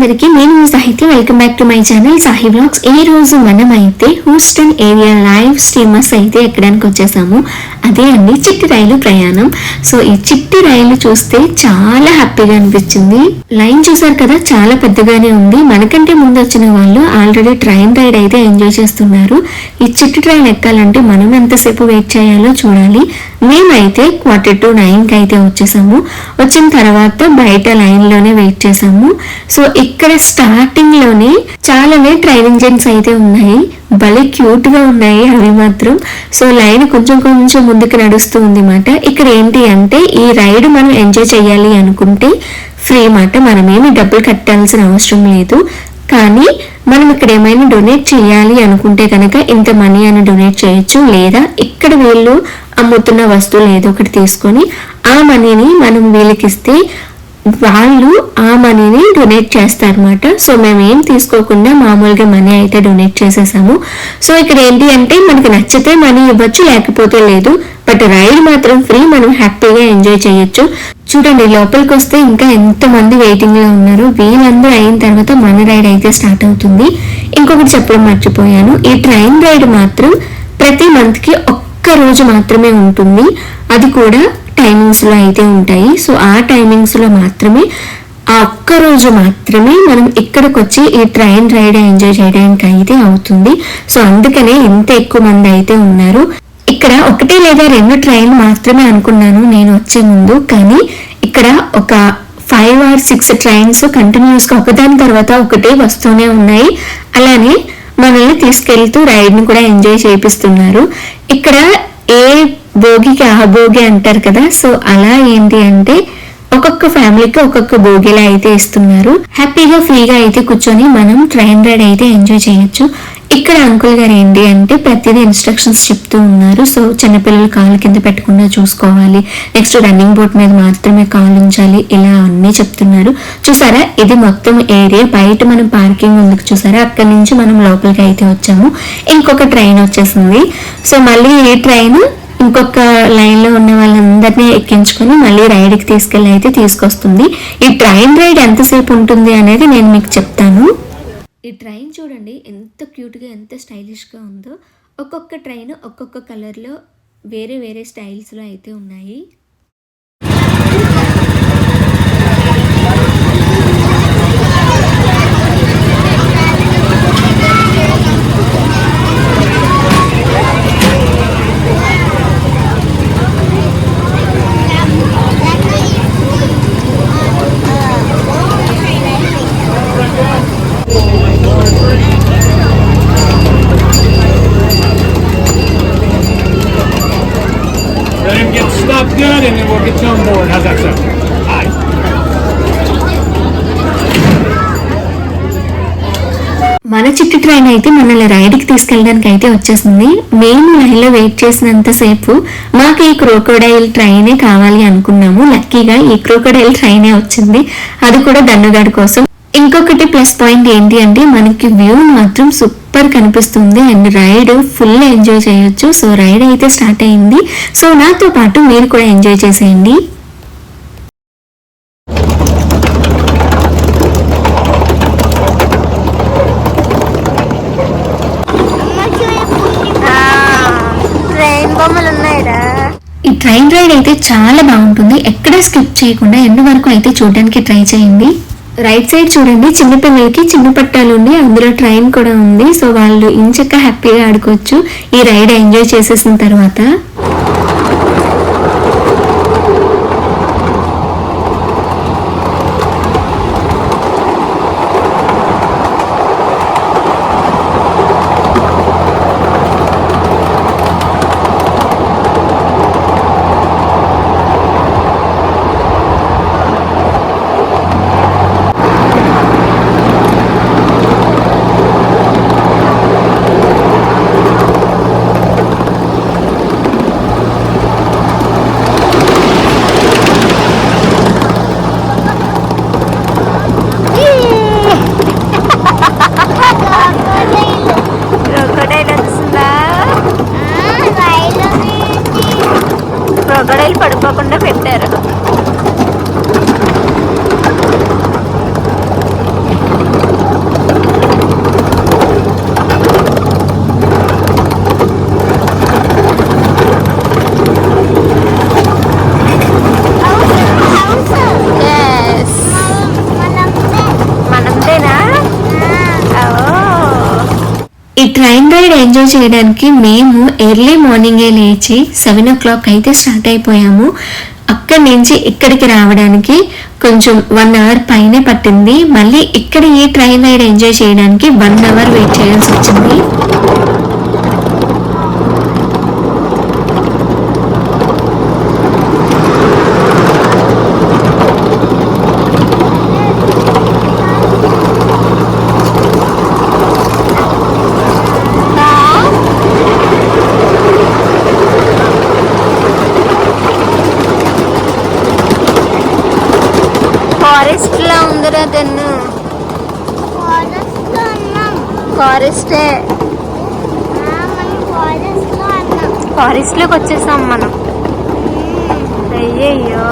అందరికీ నేను మీ Sahithya welcome back to my channel Sahi blogs ఈ రోజు మనం అయితే హూస్టన్ ఏరియా లైవ్ స్టీమర్స్ అయితే ఎక్కడానికి వచ్చేసాము. అదే అండి చిట్టి రైలు ప్రయాణం. సో ఈ చిట్టి రైలు చూస్తే చాలా హ్యాపీగా అనిపించింది. లైన్ చూసారు కదా చాలా పెద్దగానే ఉంది. మనకంటే ముందు వచ్చిన వాళ్ళు ఆల్రెడీ ట్రైన్ రైడ్ అయితే ఎంజాయ్ చేస్తున్నారు. ఈ చిట్టి ట్రైన్ ఎక్కాలంటే మనం ఎంతసేపు వెయిట్ చేయాలో చూడాలి. మేమైతే క్వార్టర్ టు నైన్కి అయితే వచ్చేసాము. వచ్చిన తర్వాత బయట లైన్లోనే వెయిట్ చేసాము. సో ఇక్కడ ఇక్కడ స్టార్టింగ్లోనే చాలానే ట్రైన్ ఇంజన్స్ అయితే ఉన్నాయి. భలే క్యూట్గా ఉన్నాయి అవి మాత్రం. సో లైన్ కొంచెం కొంచెం ముందుకు నడుస్తూ ఉంది మాట. ఇక్కడ ఏంటి అంటే ఈ రైడ్ మనం ఎంజాయ్ చేయాలి అనుకుంటే ఫ్రీ మాట మనమేమి డబ్బులు కట్టాల్సిన అవసరం లేదు. కానీ మనం ఇక్కడ ఏమైనా డొనేట్ చేయాలి అనుకుంటే కనుక ఇంత మనీ అని డొనేట్ చేయొచ్చు. లేదా ఇక్కడ వీళ్ళు అమ్ముతున్న వస్తువులు ఏదో ఒకటి తీసుకొని ఆ మనీని మనం వీళ్ళకి ఇస్తే వాళ్ళు ఆ మనీని డొనేట్ చేస్తారనమాట సో మేము ఏం తీసుకోకుండా మామూలుగా మనీ అయితే డొనేట్ చేసేసాము. సో ఇక్కడ ఏంటి అంటే మనకి నచ్చితే మనీ ఇవ్వచ్చు లేకపోతే లేదు. బట్ రైడ్ మాత్రం ఫ్రీ మనం హ్యాపీగా ఎంజాయ్ చేయొచ్చు. చూడండి లోపలికి వస్తే ఇంకా ఎంత మంది వెయిటింగ్లో ఉన్నారు. వీళ్ళందరూ అయిన తర్వాత మన రైడ్ అయితే స్టార్ట్ అవుతుంది. ఇంకొకటి చెప్పడం మర్చిపోయాను. ఈ ట్రైన్ రైడ్ మాత్రం ప్రతి మంత్కి ఒక్క ఒక్క రోజు మాత్రమే ఉంటుంది. అది కూడా టైమింగ్స్లో అయితే ఉంటాయి. సో ఆ టైమింగ్స్లో మాత్రమే ఆ ఒక్క రోజు మాత్రమే మనం ఇక్కడికి వచ్చి ఈ ట్రైన్ రైడ్ ఎంజాయ్ చేయడానికి అయితే అవుతుంది. సో అందుకనే ఇంత ఎక్కువ మంది అయితే ఉన్నారు. ఇక్కడ ఒకటి లేదా రెండు ట్రైన్ మాత్రమే అనుకున్నాను నేను వచ్చే ముందు. కానీ ఇక్కడ ఒక ఫైవ్ ఆర్ సిక్స్ ట్రైన్స్ కంటిన్యూస్గా ఒకదాని తర్వాత ఒకటే వస్తూనే ఉన్నాయి. అలానే మనల్ని తీసుకెళ్తూ రైడ్ని కూడా ఎంజాయ్ చేపిస్తున్నారు. ఇక్కడ ఏ భోగికి ఆ భోగి అంటారు కదా సో అలా ఏంటి అంటే ఒక్కొక్క ఫ్యామిలీకి ఒక్కొక్క భోగిలా అయితే ఇస్తున్నారు. హ్యాపీగా ఫ్రీగా అయితే కూర్చొని మనం ట్రైన్ రైడ్ అయితే ఎంజాయ్ చేయొచ్చు. ఇక్కడ అంకుల్ గారు ఏంటి అంటే ప్రతిదీ ఇన్స్ట్రక్షన్స్ చెప్తూ ఉన్నారు. సో చిన్నపిల్లలు కాలు కింద పెట్టకుండా చూసుకోవాలి. నెక్స్ట్ రన్నింగ్ బోట్ మీద మాత్రమే కాలు ఉంచాలి. ఇలా అన్నీ చెప్తున్నారు. చూసారా? ఇది మొత్తం ఏరియా బయట మనం పార్కింగ్ ఉంది చూసారా? అక్కడి నుంచి మనం లోపలికి అయితే వచ్చాము. ఇంకొక ట్రైన్ వచ్చేసింది. సో మళ్ళీ ఈ ట్రైన్ ఇంకొక లైన్లో ఉన్న వాళ్ళందరినీ ఎక్కించుకొని మళ్ళీ రైడ్కి తీసుకెళ్ళి అయితే తీసుకొస్తుంది. ఈ ట్రైన్ రైడ్ ఎంతసేపు ఉంటుంది అనేది నేను మీకు చెప్తాను. ఈ ట్రైన్ చూడండి ఎంత క్యూట్గా ఎంత స్టైలిష్గా ఉందో. ఒక్కొక్క ట్రైన్ ఒక్కొక్క కలర్లో వేరే వేరే స్టైల్స్లో అయితే ఉన్నాయి. అయితే మనల్ని రైడ్కి తీసుకెళ్ళడానికి అయితే వచ్చేసింది మేము లైన్లో వెయిట్ చేసినంతసేపు మాకు ఈ క్రోకోడైల్ ట్రైనే కావాలి అనుకున్నాము. లక్కీగా ఈ క్రోకోడైల్ ట్రైనే వచ్చింది. అది కూడా దన్నుగాడి కోసం. ఇంకొకటి ప్లస్ పాయింట్ ఏంటి అంటే మనకి వ్యూ మాత్రం సూపర్ కనిపిస్తుంది. అండ్ రైడ్ ఫుల్ ఎంజాయ్ చేయొచ్చు. సో రైడ్ అయితే స్టార్ట్ అయింది. సో నాతో పాటు మీరు కూడా ఎంజాయ్ చేసేయండి ట్రైన్ బొమ్మలు ఉన్నాయిరా ఈ ట్రైన్ రైడ్ అయితే చాలా బాగుంటుంది. ఎక్కడ స్కిప్ చేయకుండా ఎండ్ వరకు అయితే చూడడానికి ట్రై చేయండి. రైట్ సైడ్ చూడండి చిన్నపిల్లలకి చిన్న పట్టాలు ఉండి అందులో ట్రైన్ కూడా ఉంది. సో వాళ్ళు ఇంచక్క హ్యాపీగా ఆడుకోవచ్చు. ఈ రైడ్ ఎంజాయ్ చేసేసిన తర్వాత. ట్రైన్ రైడ్ ఎంజాయ్ చేయడానికి మేము ఎర్లీ మార్నింగే లేచి సెవెన్ ఓ క్లాక్ అయితే స్టార్ట్ అయిపోయాము. అక్కడి నుంచి ఇక్కడికి రావడానికి కొంచెం వన్ అవర్ పైనే పట్టింది. మళ్ళీ ఇక్కడ ఈ ట్రైన్ రైడ్ ఎంజాయ్ చేయడానికి వన్ అవర్ వెయిట్ చేయాల్సి వచ్చింది ఫారెస్ట్ లా ఉందిరా తెన్ను ఫారెస్టే. ఫారెస్ట్లోకి వచ్చేసాం మనం. అయ్యయ్యో.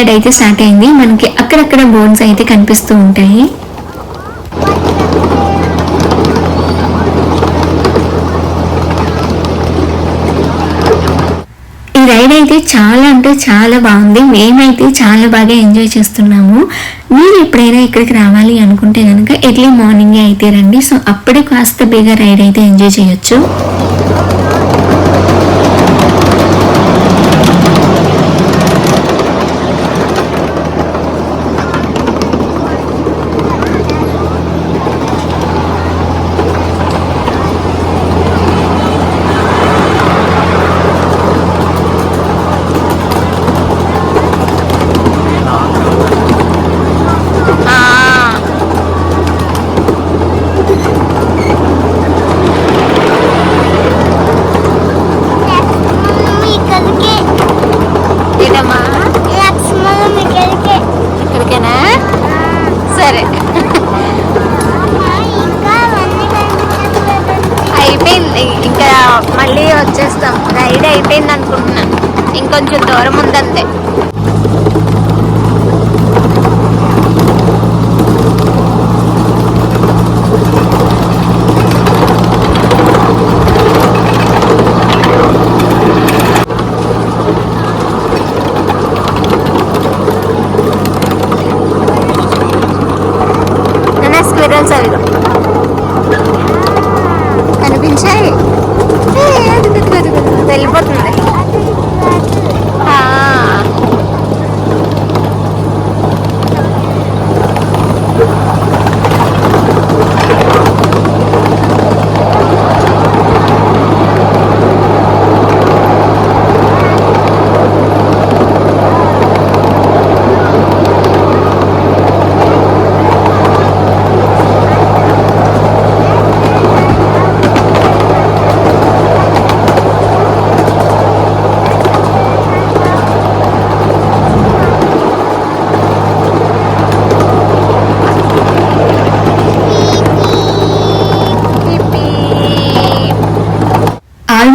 పీరియడ్ అయితే స్టార్ట్ అయింది. మనకి అక్కడక్కడ బోన్స్ అయితే కనిపిస్తూ ఉంటాయి. ఈ రైడ్ అయితే చాలా అంటే చాలా బాగుంది. మేమైతే చాలా బాగా ఎంజాయ్ చేస్తున్నాము. మీరు ఎప్పుడైనా ఇక్కడికి రావాలి అనుకుంటే కనుక ఎర్లీ మార్నింగే అయితే రండి. సో అప్పుడే కాస్త బేగా రైడ్ అయితే ఎంజాయ్ చేయొచ్చు.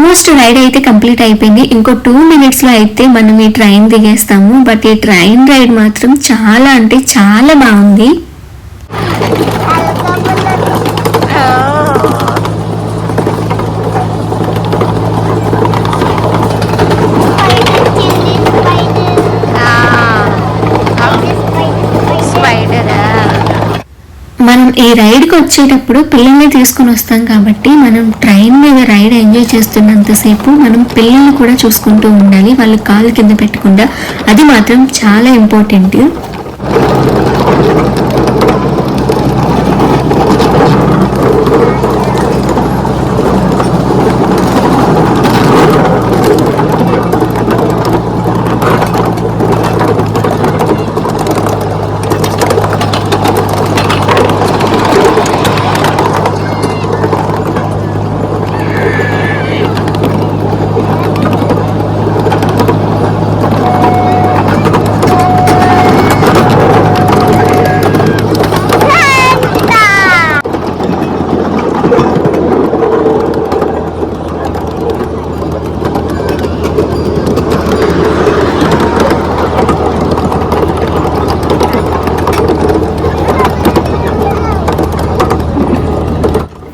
ఆల్మోస్ట్ రైడ్ అయితే కంప్లీట్ అయిపోయింది. ఇంకో టూ మినిట్స్లో అయితే మనం ఈ ట్రైన్ దిగేస్తాము. బట్ ఈ ట్రైన్ రైడ్ మాత్రం చాలా అంటే చాలా బాగుంది. ఈ రైడ్కి వచ్చేటప్పుడు పిల్లల్ని తీసుకొని వస్తాం కాబట్టి మనం ట్రైన్ మీద రైడ్ ఎంజాయ్ చేస్తున్నంతసేపు మనం పిల్లల్ని కూడా చూసుకుంటూ ఉండాలి. వాళ్ళు కాలు కింద పెట్టకుండా అది మాత్రం చాలా ఇంపార్టెంట్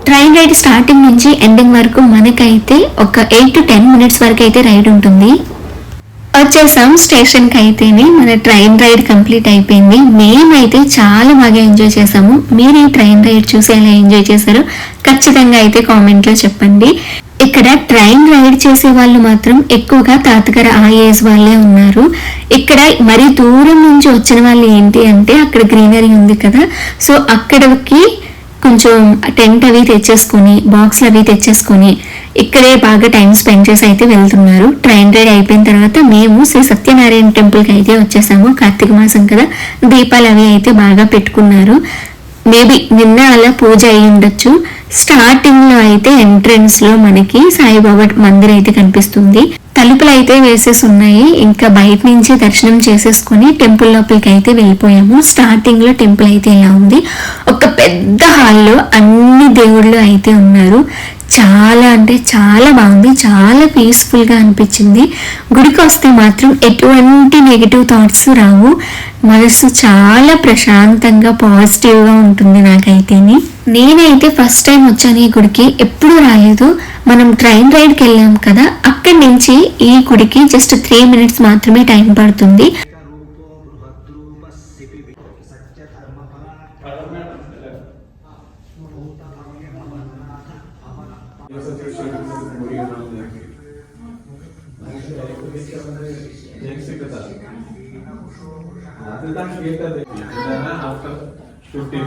ట్రైన్ రైడ్ స్టార్టింగ్ నుంచి ఎండింగ్ వరకు మనకైతే ఒక ఎయిట్ టు టెన్ మినిట్స్ వరకు అయితే రైడ్ ఉంటుంది. వచ్చేసాం స్టేషన్కి అయితేనే మన ట్రైన్ రైడ్ కంప్లీట్ అయిపోయింది. మేమైతే చాలా బాగా ఎంజాయ్ చేసాము. మీరు ఈ ట్రైన్ రైడ్ చూసి ఎలా ఎంజాయ్ చేశారో ఖచ్చితంగా అయితే కామెంట్లో చెప్పండి. ఇక్కడ ట్రైన్ రైడ్ చేసే వాళ్ళు మాత్రం ఎక్కువగా తాతగారు ఆ ఏజ్ వాళ్ళే ఉన్నారు. ఇక్కడ మరి దూరం నుంచి వచ్చిన వాళ్ళు ఏంటి అంటే అక్కడ గ్రీనరీ ఉంది కదా. సో అక్కడికి కొంచెం టెంట్ అవి తెచ్చేసుకొని బాక్స్లు అవి తెచ్చేసుకొని ఇక్కడే బాగా టైం స్పెండ్ చేసి అయితే వెళ్తున్నారు. ట్రైన్ రైడ్ అయిపోయిన తర్వాత మేము శ్రీ సత్యనారాయణ టెంపుల్కి అయితే వచ్చేసాము. కార్తీక మాసం కదా దీపాలు అవి అయితే బాగా పెట్టుకున్నారు. మేబీ నిన్న అలా పూజ అయి ఉండొచ్చు. స్టార్టింగ్లో అయితే ఎంట్రన్స్లో మనకి సాయిబాబా మందిర్ అయితే కనిపిస్తుంది. తలుపులు అయితే వేసేసి ఉన్నాయి ఇంకా బయట నుంచి దర్శనం చేసేసుకుని టెంపుల్ లోపలికి అయితే వెళ్ళిపోయాము. స్టార్టింగ్లో టెంపుల్ అయితే ఇలా ఉంది? ఒక పెద్ద హాల్లో అన్ని దేవుళ్ళు అయితే ఉన్నారు. చాలా అంటే చాలా బాగుంది. చాలా పీస్ఫుల్గా అనిపించింది. గుడికి వస్తే మాత్రం ఎటువంటి నెగిటివ్ థాట్స్ రావు. మనసు చాలా ప్రశాంతంగా పాజిటివ్గా ఉంటుంది నాకైతేని. నేనైతే ఫస్ట్ టైం వచ్చాను ఈ గుడికి. ఎప్పుడు రాలేదు. మనం ట్రైన్ రైడ్కి వెళ్ళాం కదా అక్కడి నుంచి ఈ గుడికి జస్ట్ త్రీ మినిట్స్ మాత్రమే టైం పడుతుంది.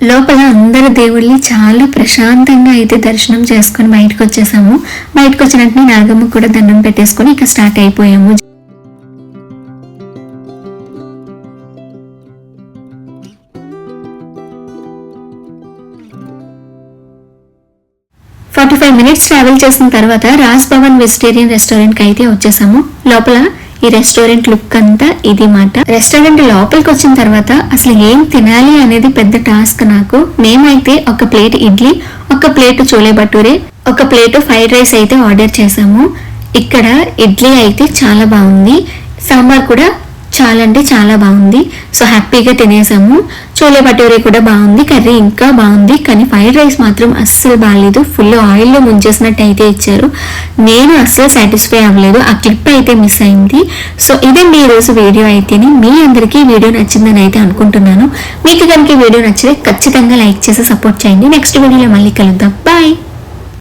లోపల అందరు దేవుళ్ళని చాలా ప్రశాంతంగా అయితే దర్శనం చేసుకొని బయటకు వచ్చేసాము. బయటకు వచ్చిన వెంటనే నాగమ్మ కూడా దండం పెట్టేసుకొని ఇక స్టార్ట్ అయిపోయాము. ఫార్టీ ఫైవ్ మినిట్స్ ట్రావెల్ చేసిన తర్వాత రాజ్ భవన్ వెజిటేరియన్ రెస్టారెంట్కి అయితే వచ్చేసాము. లోపల ఈ రెస్టారెంట్ లుక్ అంతా ఇది మాట. రెస్టారెంట్ లోపలికి వచ్చిన తర్వాత అసలు ఏం తినాలి అనేది పెద్ద టాస్క్ నాకు. మేమైతే ఒక ప్లేట్ ఇడ్లీ ఒక ప్లేట్ చోలే భటూరే ఒక ప్లేట్ ఫ్రైడ్ రైస్ అయితే ఆర్డర్ చేసాము. ఇక్కడ ఇడ్లీ అయితే చాలా బాగుంది. సాంబార్ కూడా చాలా అంటే చాలా బాగుంది. సో హ్యాపీగా తినేసాము. చోలే భటూరే కూడా బాగుంది. కర్రీ ఇంకా బాగుంది. కానీ ఫ్రైడ్ రైస్ మాత్రం అస్సలు బాగాలేదు ఫుల్ ఆయిల్లో ముంచేసినట్టు అయితే ఇచ్చారు. నేను అస్సలు సాటిస్ఫై అవ్వలేదు. ఆ క్లిప్ అయితే మిస్ అయింది. సో ఇదండి ఈ రోజు వీడియో అయితేనే మీ అందరికీ వీడియో నచ్చిందని అయితే అనుకుంటున్నాను. మీకు కనుక వీడియో నచ్చితే ఖచ్చితంగా లైక్ చేసి సపోర్ట్ చేయండి. నెక్స్ట్ వీడియోలో మళ్ళీ కలుద్దాం. బాయ్